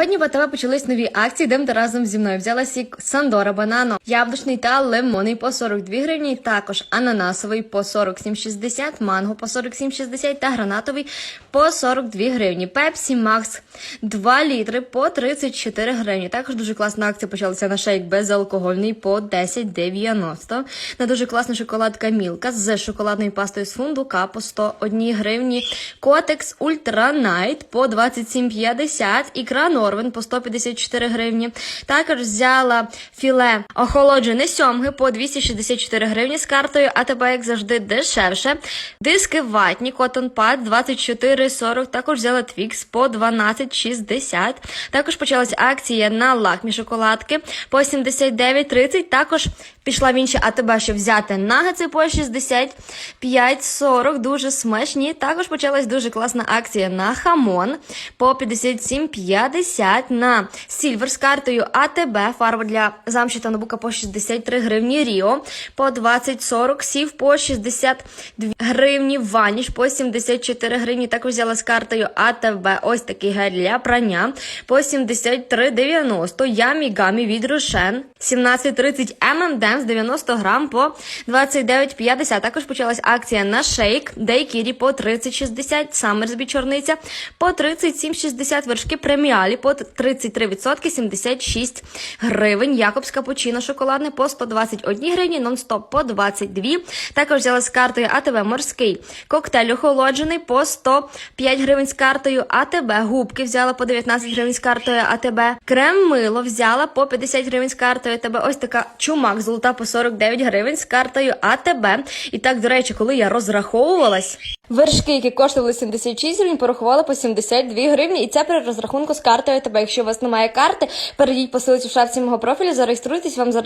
Сьогодні в АТВ почались нові акції, йдемте разом зі мною. Взяла сік Сандора Банано, яблучний та лимонний по 42 гривні, також ананасовий по 47,60, манго по 47,60 та гранатовий по 42 гривні. Пепсі Макс 2 літри по 34 гривні. Також дуже класна акція почалася на шейк безалкогольний по 10,90. На дуже класна шоколадка Мілка з шоколадною пастою з фундука по 101 гривні. Котекс Ультра Найт по 27,50. Ікра Норвен по 154 гривні. Також взяла філе охолоджене сьомги по 264 гривні з картою, а тебе, як завжди, дешевше. Диски ватні, Cotton Pad 24,40. Також взяла Twix по 12,60. Також почалась акція на лакмі шоколадки по 79,30. Також пішла в інші АТБ, щоб взяти нагетси по 65,40. Дуже смачні. Також почалась дуже класна акція на хамон по 57,50. На сільвер з картою АТБ. Фарба для замші та набука по 63 гривні Ріо по 20,40. Сів по 62 гривні. Ваніш по 74 гривні. Також взяла з картою АТБ. Ось такий гель для прання по 73,90. Ямі гамі від Рошен 17,30 M&M's 90 грам по 29,50. Також почалась акція на шейк Дейкірі по 30,60. Саммерсбі чорниця по 37,60. Вершки преміалі по 33%, 76 гривень. Якобс капучино шоколадне по 121 гривні, нон-стоп по 22. Також взяла з картою АТБ морський коктейль охолоджений по 105 гривень з картою АТБ. Губки взяла по 19 гривень з картою АТБ. Крем мило взяла по 50 гривень з картою АТБ. Ось така чумак золота по 49 гривень з картою АТБ. І так, до речі, коли я розраховувалась. Вершки, які коштували 76 гривень, порахували по 72 гривні. І це при розрахунку з картою АТБ. Якщо у вас немає карти, перейдіть по силиці в шапці мого профілю, зареєструйтесь, вам зареєструють.